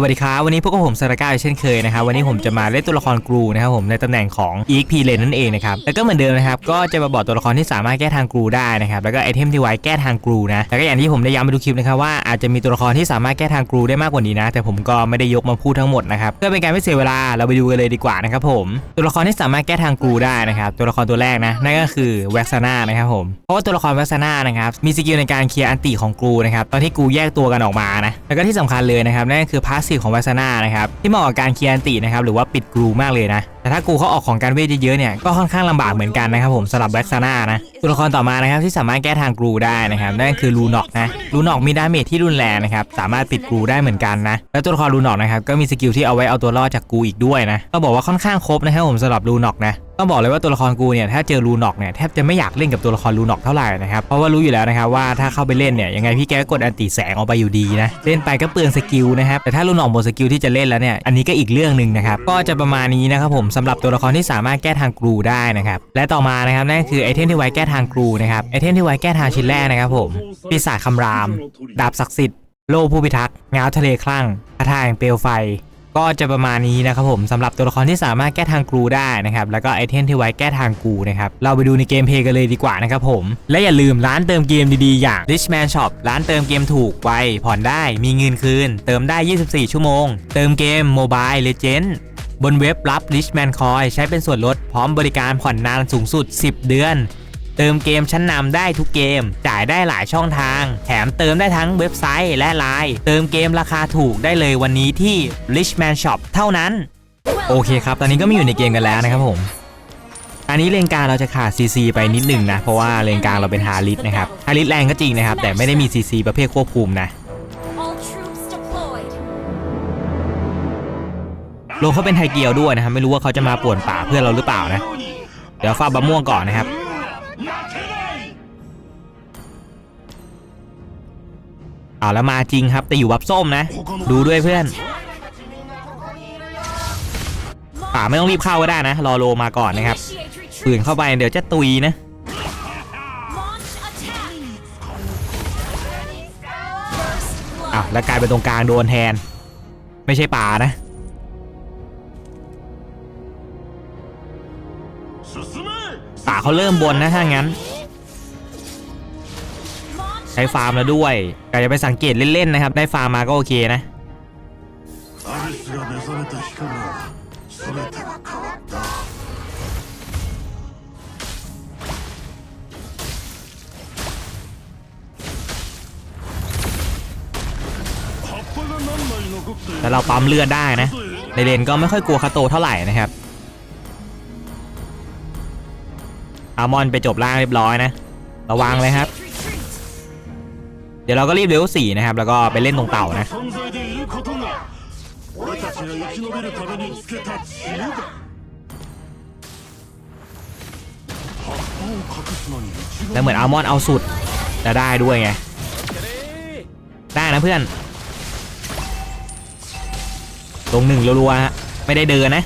สวัสดีครับวันนี้พวกผมสารก้าเช่นเคยนะครับวันนี้ผมจะมาเล่นตัวละครกรูนะครับผมในตำแหน่งของ EXP เลนนั่นเองนะครับแล้วก็เหมือนเดิมนะครับก็จะมาบอกตัวละครที่สามารถแก้ทางกรูได้นะครับแล้วก็ไอเทมที่ไว้แก้ทางกรูนะแล้วก็อย่างที่ผมได้ย้ำไปดูคลิปนะครับว่าอาจจะมีตัวละครที่สามารถแก้ทางกรูได้มากกว่านี้นะ แต่ผมก็ไม่ได้ยกมาพูดทั้งหมดนะครับเพื่อเป็นการไม่เสียเวลาเราไปดูกันเลยดีกว่านะครับผมตัวละครที่สามารถแก้ทางกรูได้นะครับตัวละครตัวแรกนะนั่นก็คือแว็กซาน่านะครับผมเพราะว่าตัวละครแว็กซาน่านะครับมีสกิลในการเคลียร์อันติของกรูนะครับตอนที่กรูแยกตัวกันออกมานะแล้วก็ที่สำคัญเลยนะครับนั่นก็คือพาสซีฟของวาสนานะครับที่เหมาะกับการเคลียร์อันตินะครับหรือว่าปิดกรูมากเลยนะ แต่ถ้ากูเขาออกของการเวทเยอะๆเนี่ยก็ค่อนข้างลำบากเหมือนกันนะครับผมสำหรับแบ็กซาน่านะตัวละครต่อมานะครับที่สามารถแก้ทางกรูได้นะครับนั่นคือลูน็อกนะลูน็อกมีดาเมจที่รุนแรงนะครับสามารถปิดกรูได้เหมือนกันนะแล้วตัวละครลูน็อกนะครับก็มีสกิลที่เอาไว้เอาตัวรอดจากกูอีกด้วยนะต้องบอกว่าค่อนข้างครบนะครับผมสำหรับลูน็อกนะต้องบอกเลยว่าตัวละครกูเนี่ยถ้าเจอลูน็อกเนี่ยแทบจะไม่อยากเล่นกับตัวละครลูน็อกเท่าไหร่นะครับเพราะว่ารู้อยู่แล้วนะครับว่าถ้าเข้าไปเล่นเนี่ยยังไงพี่แกก็กดอันติแสงออกไปอยู่ดีนะเล่นไปก็เปลืองสกิลนะครับแต่ถ้าลูนอกหมดสกิลที่จะเล่นแล้วเนี่ยอันนี้ก็อีกเรื่องหนึ่งนะครับก็จะประมาณนี้นะครับผมสำหรับตัวละครที่สามารถแก้ทางกรูได้นะครับและต่อมานะครับนั่นคือไอเทมที่ไว้แก้ทางกรูนะครับไอเทมที่ไว้แก้ทางชิ้นแรกนะครับผมปีศาจคำราม ดาบศักดิ์สิทธิ์โลผู้พิทักษ์ง้าวทะเลคลั่งคาถาแห่งเปลวไฟ ก็จะประมาณนี้นะครับผมสำหรับตัวละครที่สามารถแก้ทางกรูได้นะครับแล้วก็ไอเทมที่ไว้แก้ทางกรูนะครับเราไปดูในเกมเพลย์กันเลยดีกว่านะครับผม และอย่าลืมร้านเติมเกมดีๆ อย่าง Richman Shop ร้านเติมเกมถูกไวผ่อนได้มีเงินคืน เติมได้ 24 ชั่วโมง เติมเกม Mobile Legend บนเว็บรับ Richman Coin ใช้เป็นส่วนลดพร้อมบริการผ่อนนานสูงสุด 10 เดือน เติมเกมชั้นนำได้ทุกเกม จ่ายได้หลายช่องทาง แถมเติมได้ทั้งเว็บไซต์และไลน์เติมเกมราคาถูกได้เลยวันนี้ที่ Richman Shop เท่านั้น โอเคครับ ตอนนี้ก็มาอยู่ในเกมกันแล้วนะครับผมอันนี้เลนกลางเราจะขาด CC ไปนิดหนึ่งนะ เพราะว่าเลนกลางเราเป็นฮาริสนะครับฮาริสแรงก็จริงนะครับ แต่ไม่ได้มี CC ประเภทควบคุมนะ โลเขาเป็นไทเกียวด้วยนะครับ ไม่รู้ว่าเขาจะมาป่วนป่าเพื่อนเราหรือเปล่านะ เดี๋ยวฟาบะม่วงก่อนนะครับ เอาแล้วมาจริงครับ แต่อยู่วับส้มนะ ดูด้วยเพื่อน ป่าไม่ต้องรีบเข้าก็ได้นะ รอโลมาก่อนนะครับปืนเข้าไปเดี๋ยวจะตุยนะอ้าว First แล้วกลายเป็นตรงกลางโดนแทน ไม่ใช่ป่านะ เขาเริ่มบนนะถ้างั้น ใช้ฟาร์มแล้วด้วยก็จะไปสังเกตเล่นๆนะครับ ได้ฟาร์มมาก็โอเคนะแต่เราปั๊มเลือดได้นะ ในเลนก็ไม่ค่อยกลัวคาโตเท่าไหร่นะครับ อามอนไปจบล่างเรียบร้อยนะ ระวังเลยครับ เดี๋ยวเราก็รีบเลเวลสี่นะครับ แล้วก็ไปเล่นตรงเต่านะแต่เหมือนอัลมอนเอาสุดจะได้ด้วยไง ได้นะเพื่อน ลงหนึ่งรัวๆฮะไม่ได้เดินนะ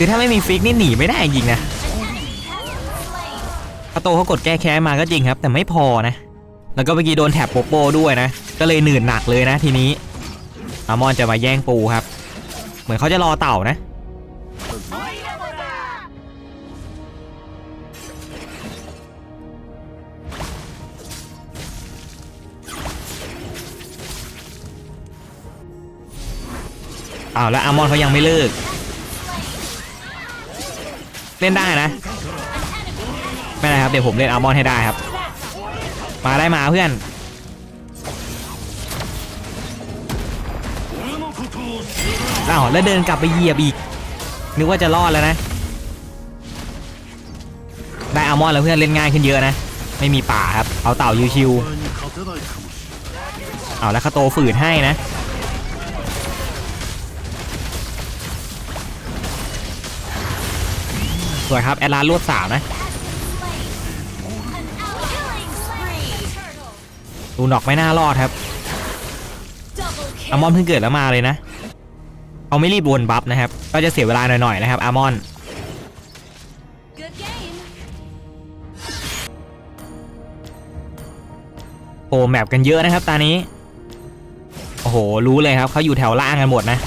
คือถ้าไม่มีฟิกนี่หนีไม่ได้จริงนะคาโตเขากดแก้แค้นมาก็จริงครับ แต่ไม่พอนะ แล้วก็เมื่อกี้โดนแถบโปโป้ด้วยนะ ก็เลยหนืดหนักเลยนะทีนี้อามอนจะมาแย่งปูครับ เหมือนเขาจะรอเต่านะอ้าวแล้วอามอนเขายังไม่เลิก เล่นได้นะไม่เป็นไรครับเดี๋ยวผมเล่นอัลมอนให้ได้ครับ มาได้มาเพื่อนอ้าวแล้วเดินกลับไปเหยียบอีกนึกว่าจะรอดแล้วนะ ได้อัลมอนแล้วเพื่อนเล่นง่ายขึ้นเยอะนะ ไม่มีป่าครับ เอาเต่ายูชิวเอาแล้วคาโตฝืดให้นะ สวยครับ แอดลาสรวบสาวนะดูนอกไม่น่ารอดครับอามอนเพิ่งเกิดแล้วมาเลยนะเขาไม่รีบวนบัฟนะครับ ก็จะเสียเวลาหน่อยๆนะครับ อามอนโอ้แมปกันเยอะนะครับตานี้ โอ้โห รู้เลยครับ เขาอยู่แถวล่างกันหมดนะ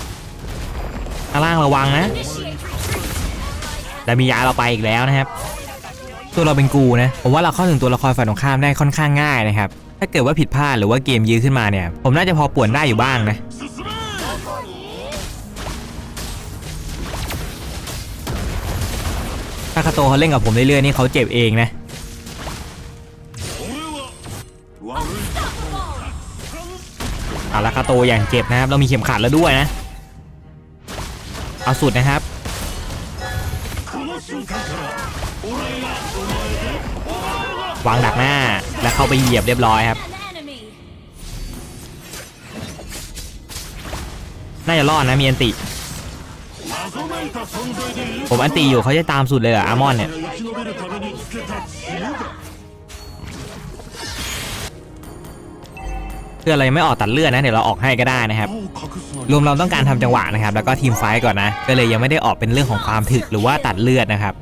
ข้างล่างระวังนะ และมียาเราไปอีกแล้วนะครับ ตัวเราเป็นกูนะผมว่าเราเข้าถึงตัวละครฝ่ายตรงข้ามได้ค่อนข้างง่ายนะครับถ้าเกิดว่าผิดพลาดหรือว่าเกมยื้อขึ้นมาเนี่ย ผมน่าจะพอป่วนได้อยู่บ้างนะถ้าคาโตเขาเล่นกับผมเรื่อยๆนี่เขาเจ็บเองนะอะแล้วคาโตอย่างเจ็บนะครับ เรามีเข็มขัดแล้วด้วยนะ เอาสุดนะครับ วางดักหน้าแล้วเข้าไปเหยียบเรียบร้อยครับ น่าจะรอดนะมีอันติ ผมอันติอยู่เขาจะตามสุดเลยอะอามอนเนี่ยเคืออะไรไม่ออกตัดเลือดนะเดี๋ยวเราออกให้ก็ได้นะครับ รวมเราต้องการทำจังหวะนะครับ แล้วก็ทีมไฟก่อนนะ ก็เลยยังไม่ได้ออกเป็นเรื่องของความถึกหรือว่าตัดเลือดนะครับ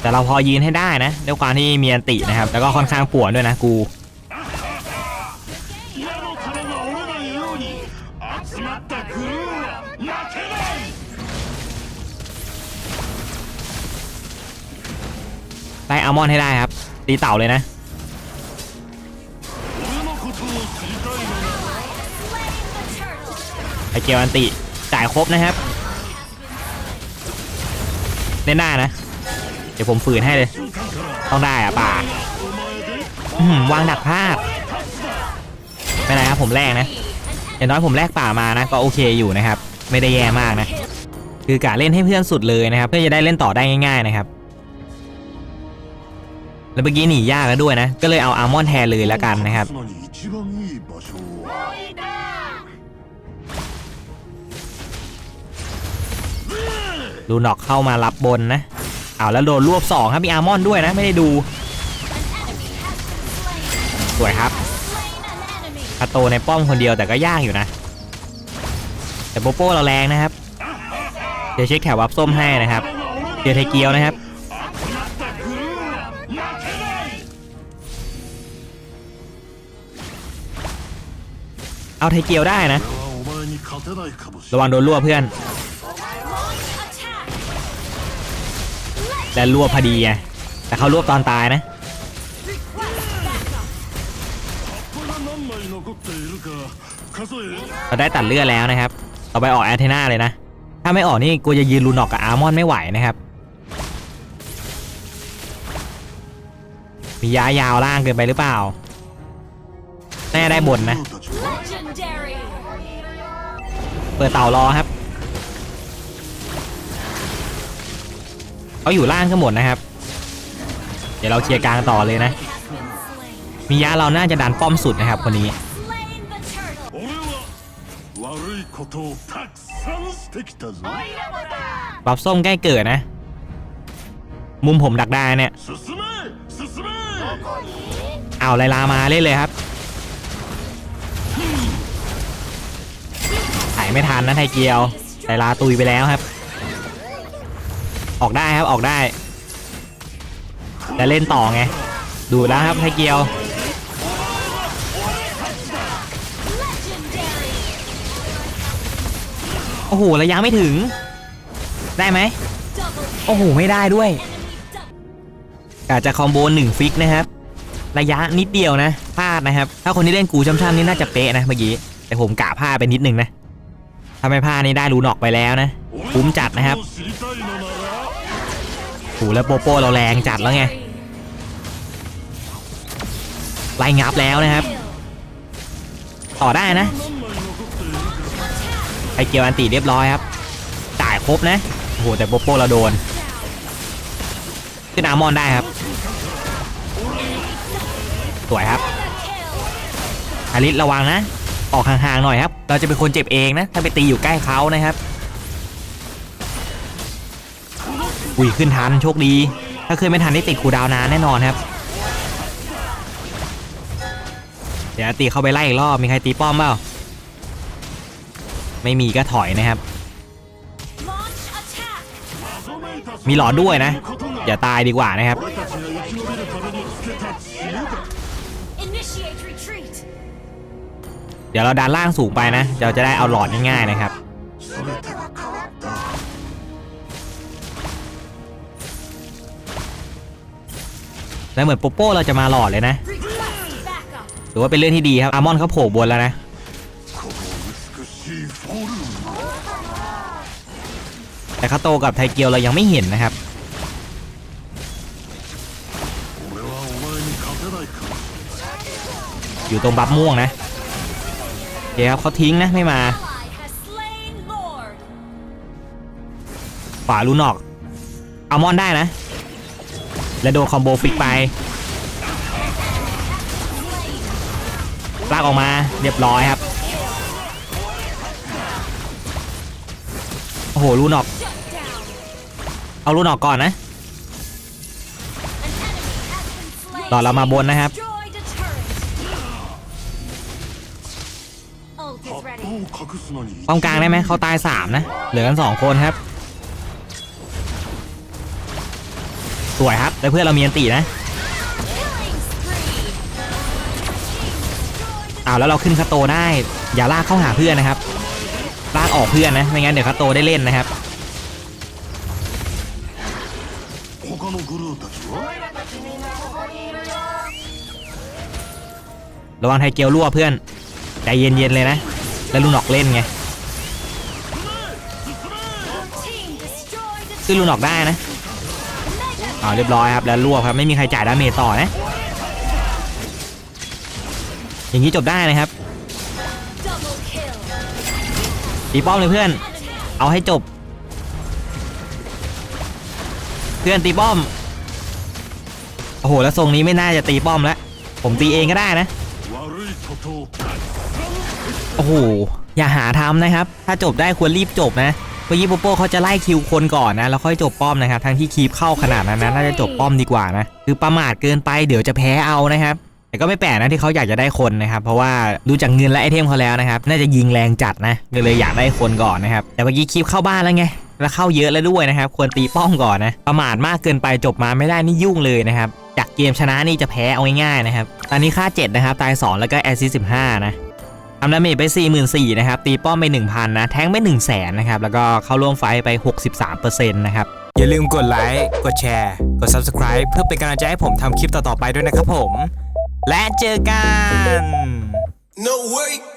แต่เราพอยืนให้ได้นะด้วยความที่มีอันตินะครับ แล้วก็ค่อนข้างป่วนด้วยนะกูไล่อัลมอนให้ได้ครับ ตีเต่าเลยนะ กียวอันติจ่ายครบนะครับในหน้านะ เดี๋ยวผมฝืนให้เลย ต้องได้อะป่าวางหนักพลาดไม่ไรครับผมแรกนะอย่างน้อยผมแลกป่ามานะก็โอเคอยู่นะครับ ไม่ได้แย่มากนะ คือการเล่นให้เพื่อนสุดเลยนะครับ เพื่อจะได้เล่นต่อได้ง่าย ๆนะครับ แล้วเมื่อกี้หนียากแล้วด้วยนะ ก็เลยเอาอาร์มอนแทนเลยละกันนะครับ ดูนอกเข้ามารับบนนะเอาแล้วโดนรวบสองครับมีอาร์มอนด้วยนะไม่ได้ดู สวยครับคาโตในป้อมคนเดียวแต่ก็ยากอยู่นะ แต่โปโป้เราแรงนะครับ เดี๋ยวเช็คแถววับส้มให้นะครับ เดี๋ยวไทเกียวนะครับเอาไทเกียวได้นะ ระวังโดนรวบเพื่อน และรวบพอดีไงแต่เขารวบตอนตายนะเราได้ตัดเลือดแล้วนะครับต่อไปออกแอเทน่าเลยนะ ถ้าไม่ออกนี่กูจะยืนลูนอกกับอาร์มอนไม่ไหวนะครับ มียายาวล่างเกินไปหรือเปล่า แน่ได้บนนะ เปิดเต่ารอครับ เขาอยู่ล่างทั้งหมดนะครับ เดี๋ยวเราเชียร์กลางต่อเลยนะ มียาเราน่าจะดันป้อมสุดนะครับคนนี้บับส้มใกล้เกิดนะ มุมผมดักได้เนี่ยเอาไลลามาเล่นเลยครับถายไม่ทันนะไทเกียวไลลาตุยไปแล้วครับ ออกได้ครับออกได้จะเล่นต่อไง ดูแล้วครับไทเกียว โอ้โห ระยะไม่ถึง ได้ไหม โอ้โห ไม่ได้ด้วยอาจจะคอมโบหนึงฟิกนะครับ ระยะนิดเดียวนะพลาดนะครับ ถ้าคนที่เล่นกูช้ำๆนี่น่าจะเป๊ะนะเมื่อกี้ แต่ผมกะพลาดไปนิดนึงนะถ้าไม่พลาดนี่ได้รูนออกไปแล้วนะ คุ้มจัดนะครับ โหแล้วโปโป้เราแรงจัดแล้วไงไล่งับแล้วนะครับ ต่อได้นะไอเกียวอันตีเรียบร้อยครับจ่ายครบนะโโหแต่โปโป้เราโดนขึ้นอามอนได้ครับ สวยครับอาริสระวังนะ ออกห่างๆหน่อยครับ เราจะเป็นคนเจ็บเองนะ ถ้าไปตีอยู่ใกล้เขานะครับ อุ้ยขึ้นทันโชคดี ถ้าขึ้นไม่ทันได้ติดคูดาวนานแน่นอนครับ เดี๋ยวตีเข้าไปไล่อีกรอบมีใครตีป้อมเปล่าไม่มีก็ถอยนะครับ มีหลอดด้วยนะ อย่าตายดีกว่านะครับเดี๋ยวเราดันล่างสูงไปนะ เราจะได้เอาหลอดง่ายๆนะครับ แล้วเหมือนโปโป้เราจะมาหลอดเลยนะถือว่าเป็นเรื่องที่ดีครับอามอนเขาโผล่บนแล้วนะแต่คาโตกับไทเกียวเรายังไม่เห็นนะครับอยู่ตรงบัฟม่วงนะเดี๋ยวครับเขาทิ้งนะไม่มาฝ่าลุนอกอามอนได้นะ และโดนคอมโบฟิกไปลากออกมาเรียบร้อยครับ โอ้โหลูนออก เอาลูนออกก่อนนะต่อเรามาบนนะครับป้องกลางได้ไหมเขาตาย3นะ เหลือกัน2คนครับ สวยครับ แล้วเพื่อนเรามีอันตีนะอ้าวแล้วเราขึ้นคาโตได้ อย่าลากเข้าหาเพื่อนนะครับ ลากออกเพื่อนนะ ไม่งั้นเดี๋ยวคาโตได้เล่นนะครับระวังไทเกียวรั่วเพื่อนใจเย็นๆเลยนะ แล้วลุนออกเล่นไงซึ่งลุนออกได้นะ อ่าเรียบร้อยครับแล้วรั่วครับไม่มีใครจ่ายดาเมจต่อนะ อย่างนี้จบได้นะครับตีป้อมเลยเพื่อน เอาให้จบ เพื่อนตีป้อมโอ้โหแล้วทรงนี้ไม่น่าจะตีป้อมแล้วผมตีเองก็ได้นะโอ้โหอย่าหาทำนะครับ ถ้าจบได้ควรรีบจบนะ เพราะยิปโปโป้เขาจะไล่คิวคนก่อนนะแล้วค่อยจบป้อมนะครับทั้งที่คีบเข้าขนาดนั้นนะน่าจะจบป้อมดีกว่านะคือประมาทเกินไปเดี๋ยวจะแพ้เอานะครับแต่ก็ไม่แปลกนะที่เขาอยากจะได้คนนะครับเพราะว่าดูจากเงินและไอเทมเขาแล้วนะครับน่าจะยิงแรงจัดนะก็เลยอยากได้คนก่อนนะครับแต่เมื่อกี้คีบเข้าบ้านแล้วไงแล้วเข้าเยอะแล้วด้วยนะครับควรตีป้อมก่อนนะประมาทมากเกินไปจบมาไม่ได้นี่ยุ่งเลยนะครับจากเกมชนะนี่จะแพ้เอาง่ายๆนะครับตอนนี้ค่า7นะครับตาย2แล้วก็แอซิส15นะ ทำดาเมจไป 44,000นะครับ ตีป้อมไป 1,000 นะ แทงไป 1 0 0 0 0แสนนะครับ แล้วก็เข้าร่วมไฟท์ไป 63%นะครับ อย่าลืมกดไลค์ กดแชร์ กด Subscribe เพื่อเป็นกำลังใจให้ผมทำคลิปต่อๆไปด้วยนะครับผม และเจอกัน No way.